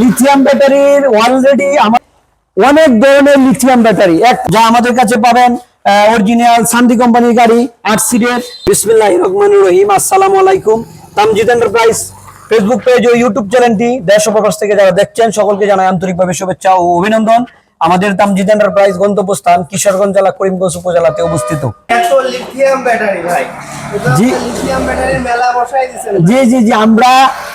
Lithium ব্যাটারির already আমার অনেক ধরনের লিথিয়াম ব্যাটারি এক যা আমাদের কাছে পাবেন অরিজিনাল শান্তি কোম্পানির গাড়ি আট সিটের বিসমিল্লাহ রহমান রহিম আসসালামু আলাইকুম। তামজিদ এন্টারপ্রাইজ ফেসবুক পেজ ও ইউটিউব চ্যানেলটি দেশ প্রবাস থেকে যারা দেখছেন সকলকে জানাই আন্তরিকভাবে শুভেচ্ছা ও অভিনন্দন। আমাদের তামজিদ এন্টারপ্রাইজ গন্তব্যস্থান কিশোরগঞ্জ জেলা করিমগঞ্জ উপজেলাতে অবস্থিত। জি জি জি আমরা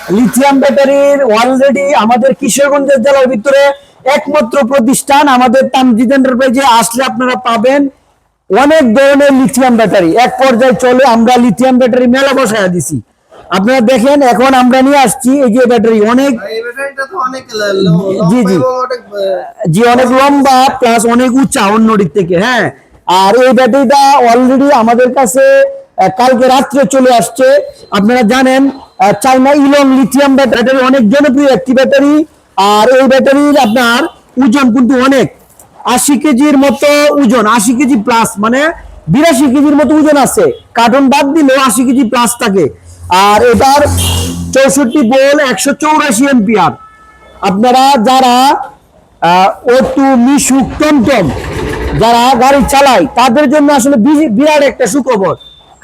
লিথিয়াম ব্যাটারির অলরেডি আমাদের কিশোরগঞ্জের জেলার ভিতরে একমাত্র প্রতিষ্ঠান আমাদের তামজিদ এন্টারপ্রাইজে আসলে আপনারা পাবেন অনেক ধরনের লিথিয়াম ব্যাটারি এক পর্যায়ে চলে আমরা লিথিয়াম ব্যাটারি মেলা বসায় দিছি। আপনারা দেখেন এখন আমরা নিয়ে আসছি এই যে ব্যাটারি অনেক ল- জি, জি। অনেক লম্বা প্লাস অনেক উঁচা অন্য দিক থেকে হ্যাঁ। আর এই ব্যাটারিটা অলরেডি আমাদের কাছে কালকে রাত্রে চলে আসছে। আপনারা জানেন চাইনা ইলং লিথিয়াম ব্যাটারি অনেক জনপ্রিয় একটি ব্যাটারি। আর এই ব্যাটারির আপনার ওজন কিন্তু অনেক। আশি কেজির মতো ওজন, আশি কেজি প্লাস মানে বিরাশি কেজির মতো ওজন আছে। কার্টন বাদ দিলেও আশি কেজি প্লাস থাকে। আর এটার চৌষট্টি বোল একশো চৌরাশি এম্পিয়ার আপনারা যারা অটু মিশুক টমটম যারা গাড়ি চালায়, তাদের জন্য আসলে বিরাট একটা সুখবর।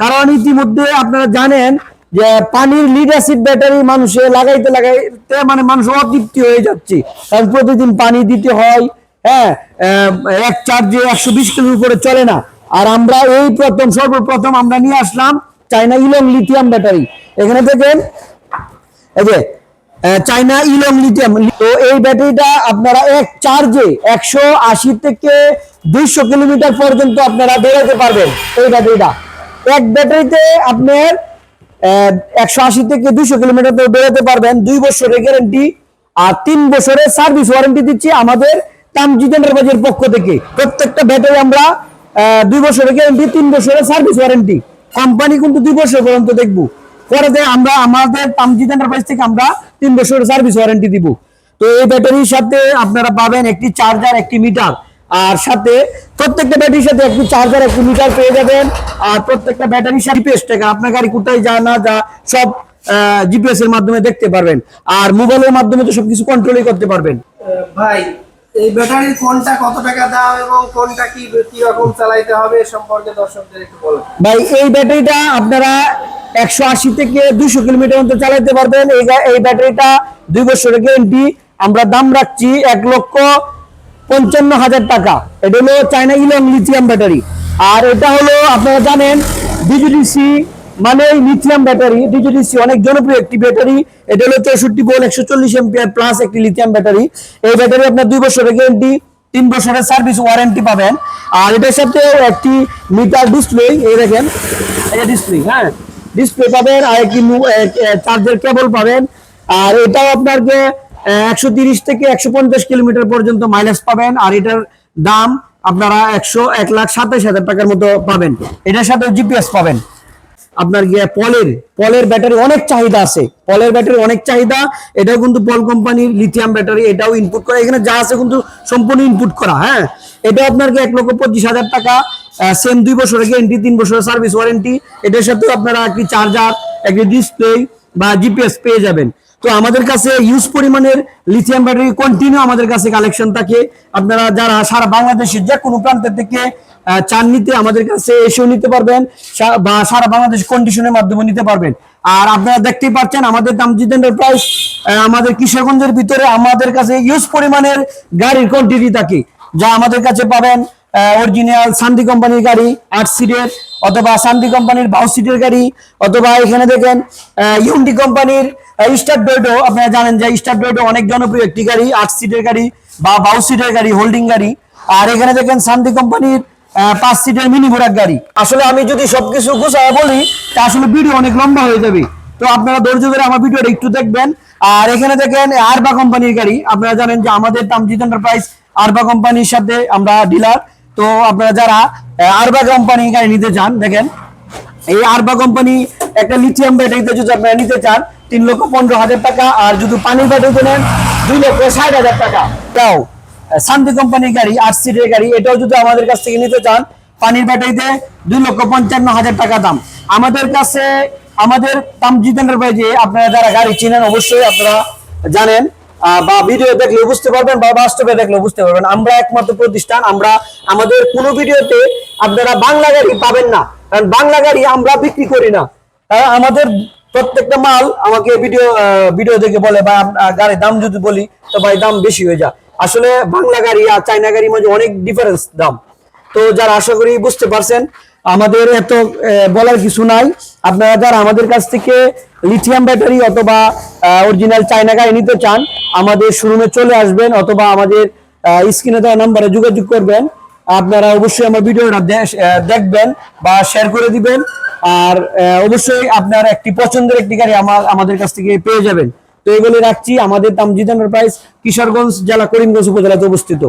কারণ ইতিমধ্যে আপনারা জানেন যে পানির লিড অ্যাসিড ব্যাটারি মানুষে লাগাইতে লাগাইতে মানে মানুষ অতৃপ্তি হয়ে যাচ্ছে। কারণ প্রতিদিন পানি দিতে হয় হ্যাঁ এক চার্জে একশো বিশ কিলোর উপরে চলে না। আর আমরা এই প্রথম, সর্বপ্রথম আমরা নিয়ে আসলাম চাইনা ইলং লিথিয়াম ব্যাটারি এখানে দেখেন, এই যে চাইনা ইলং লিথিয়াম। তো এই ব্যাটারিটা আপনারা এক চার্জে একশো আশি থেকে দুইশো কিলোমিটার পর্যন্ত আপনারা বেরোতে পারবেন এই ব্যাটারিটা এক ব্যাটারিতে আপনার একশো আশি থেকে দুইশো কিলোমিটার বেরোতে পারবেন। দুই বছরের গ্যারেন্টি আর তিন বছরের সার্ভিস ওয়ারেন্টি দিচ্ছি আমাদের তামজিদ এন্টারপ্রাইজের পক্ষ থেকে। প্রত্যেকটা ব্যাটারি আমরা দুই বছরের গ্যারেন্টি তিন বছরের সার্ভিস ওয়ারেন্টি কোম্পানি কিন্তু দুই বছর পর্যন্ত দেখব। পরে আমরা আমাদের তামজিদ এন্টারপ্রাইজ থেকে আমরা তিন বছরের সার্ভিস ওয়ারেন্টি দিব। তো এই ব্যাটারির সাথে আপনারা পাবেন একটি চার্জার একটি মিটার আর সাথে প্রত্যেকটা ব্যাটারির সাথে একটি চার্জার একটি মিটার পেয়ে যাবেন। আর প্রত্যেকটা ব্যাটারির সাথে জিপিএস টাকা। আপনার গাড়ি কোথায় যা না যা সব জিপিএস এর মাধ্যমে দেখতে পারবেন। আর মোবাইলের মাধ্যমে তো সবকিছু কন্ট্রোলই করতে পারবেন। ভাই এই ব্যাটারির কোনটা কত টাকা দাম এবং কোনটা কি কি রকম চালাইতে হবে সম্পর্কে দর্শকদের একটু বলুন ভাই এই ব্যাটারিটা আপনারা একশো আশি থেকে দুইশো কিলোমিটার মতো চালাতে পারবেন। এই এই ব্যাটারিটা দুই বছরের গ্যারেন্টি আমরা দাম রাখছি এক লক্ষ পঞ্চান্ন হাজার টাকা। এটা হলো চাইনা ইলং লিথিয়াম ব্যাটারি আর এটা হলো, আপনারা জানেন ডিজিডিসি মানে লিথিয়াম ব্যাটারি ডিজিডিসি অনেক জনপ্রিয় একটি ব্যাটারি এটা হলো চৌষট্টি বোল একশো চল্লিশ এম্পিয়ার প্লাস একটি লিথিয়াম ব্যাটারি এই ব্যাটারি আপনার দুই বছরের গ্যারেন্টি তিন বছরের সার্ভিস ওয়ারেন্টি পাবেন। আর এটার সাথে একটি মিটার ডিসপ্লে এই দেখেন, এটা ডিসপ্লে হ্যাঁ। ডিসপ্লে পাবেন, আর একটি চার্জের কেবল পাবেন। আর এটাও আপনাকে একশো তিরিশ থেকে একশো পঞ্চাশ কিলোমিটার পর্যন্ত মাইলেজ পাবেন। আর এটার দাম আপনারা একশো এক লাখ সাতাশ হাজার টাকার মতো পাবেন। এটার সাথে জিপিএস পাবেন। আপনার গিয়ে পলের পলের ব্যাটারি অনেক চাহিদা আছে। পলের ব্যাটারি অনেক চাহিদা। এটাও কিন্তু পল কোম্পানির লিথিয়াম ব্যাটারি, এটাও ইনপুট করা। এখানে যা আছে কিন্তু সম্পূর্ণ ইনপুট করা হ্যাঁ? এটা আপনার এক লক্ষ পঁচিশ হাজার টাকা সেম দুই বছরের গ্যারেন্টি তিন বছরের সার্ভিস ওয়ারেন্টি এটার সাথে আপনারা একটি চার্জার একটি ডিসপ্লে বা জিপিএস পেয়ে যাবেন। তো আমাদের কাছে ইউজ পরিমাণের লিথিয়াম ব্যাটারি কন্টিনিউ আমাদের কাছে কালেকশন থাকে। আপনারা যারা সারা বাংলাদেশের যে কোনো প্রান্তের থেকে চান নিতে আমাদের কাছে এসেও নিতে পারবেন বা সারা বাংলাদেশ কন্ডিশনের মাধ্যমে নিতে পারবেন। আর আপনারা দেখতেই পাচ্ছেন আমাদের তামজিদ এন্টারপ্রাইজ আমাদের কিশোরগঞ্জের ভিতরে আমাদের কাছে ইউজ পরিমাণের গাড়ির কোয়ান্টিটি থাকে। যা আমাদের কাছে পাবেন অরিজিনাল শান্তি কোম্পানির গাড়ি, আট সিটের অথবা শান্তি কোম্পানির বাউ সিটের গাড়ি, অথবা এখানে দেখেন ইউন্ডি কোম্পানির স্টার ডোডো, আপনারা জানেন যে স্টার ডোডো অনেক জনপ্রিয় একটি গাড়ি, আট সিটের গাড়ি বা বাউ সিটের গাড়ি হোল্ডিং গাড়ি। আর এখানে দেখেন শান্তি কোম্পানির পাঁচ সিটের মিনি ঘোড়ার গাড়ি। আসলে আমি যদি সবকিছু গুছায় বলি, তা আসলে ভিডিও অনেক লম্বা হয়ে যাবে। তো আপনারা ধৈর্য ধরে আমার ভিডিওটা একটু দেখবেন। আর এখানে দেখেন আরবা কোম্পানির গাড়ি। আপনারা জানেন যে আমাদের তামজিদ এন্টারপ্রাইজ আরবা কোম্পানির সাথে আমরা ডিলার তো আপনারা যারা আরবা কোম্পানির গাড়ি নিতে চান, দেখেন। এই আরবা কোম্পানি একটা লিথিয়াম ব্যাটারিতে যদি আপনারা নিতে চান তিন লক্ষ পনেরো হাজার টাকা, আর যদি পানির ব্যাটারিতে নেন দুই লক্ষ ষাট হাজার টাকা। তাও শান্তি কোম্পানির গাড়ি আট সিটের গাড়ি, এটাও যদি আমাদের কাছ থেকে নিতে চান, পানির ব্যাটারিতে দুই লক্ষ পঞ্চান্ন হাজার টাকা দাম। আমাদের কাছে, আমাদের তামজিদ এন্টারপ্রাইজে আপনারা যারা গাড়ি চিনেন, অবশ্যই আপনারা জানেন বা ভিডিও দেখলে বুঝতে পারবেন, বা বাস্তবে দেখলে বুঝতে পারবেন। আমরা একমাত্র প্রতিষ্ঠান, আমরা, আমাদের কোনো ভিডিওতে আপনারা বাংলা গাড়ি পাবেন না। কারণ বাংলা গাড়ি আমরা বিক্রি করি না। আমাদের প্রত্যেকটা মাল আমাকে ভিডিও ভিডিও দেখে বলে বা গাড়ির দাম যদি বলি, তো ভাই, দাম বেশি হয়ে যায়। আসলে বাংলা গাড়ি আর চাইনা গাড়ির মাঝে অনেক ডিফারেন্স দাম। তো যারা আশা করি বুঝতে পারছেন, আমাদের এত বলার কিছু নাই। আপনারা যারা আমাদের কাছ থেকে লিথিয়াম ব্যাটারি অথবা অরিজিনাল চাইনা গাড়ি নিতে চান, আমাদের শোরুমে চলে আসবেন অথবা আমাদের স্ক্রিনে দেওয়া নাম্বারে যোগাযোগ করবেন। আপনারা অবশ্যই আমার ভিডিওটা দেখবেন বা শেয়ার করে দিবেন। আর অবশ্যই আপনার একটি পছন্দের একটি গাড়ি আমার, আমাদের কাছ থেকে পেয়ে যাবেন। তো এগুলি রাখছি। আমাদের তামজিদ এন্টারপ্রাইজ কিশোরগঞ্জ জেলা করিমগঞ্জ উপজেলাতে অবস্থিত।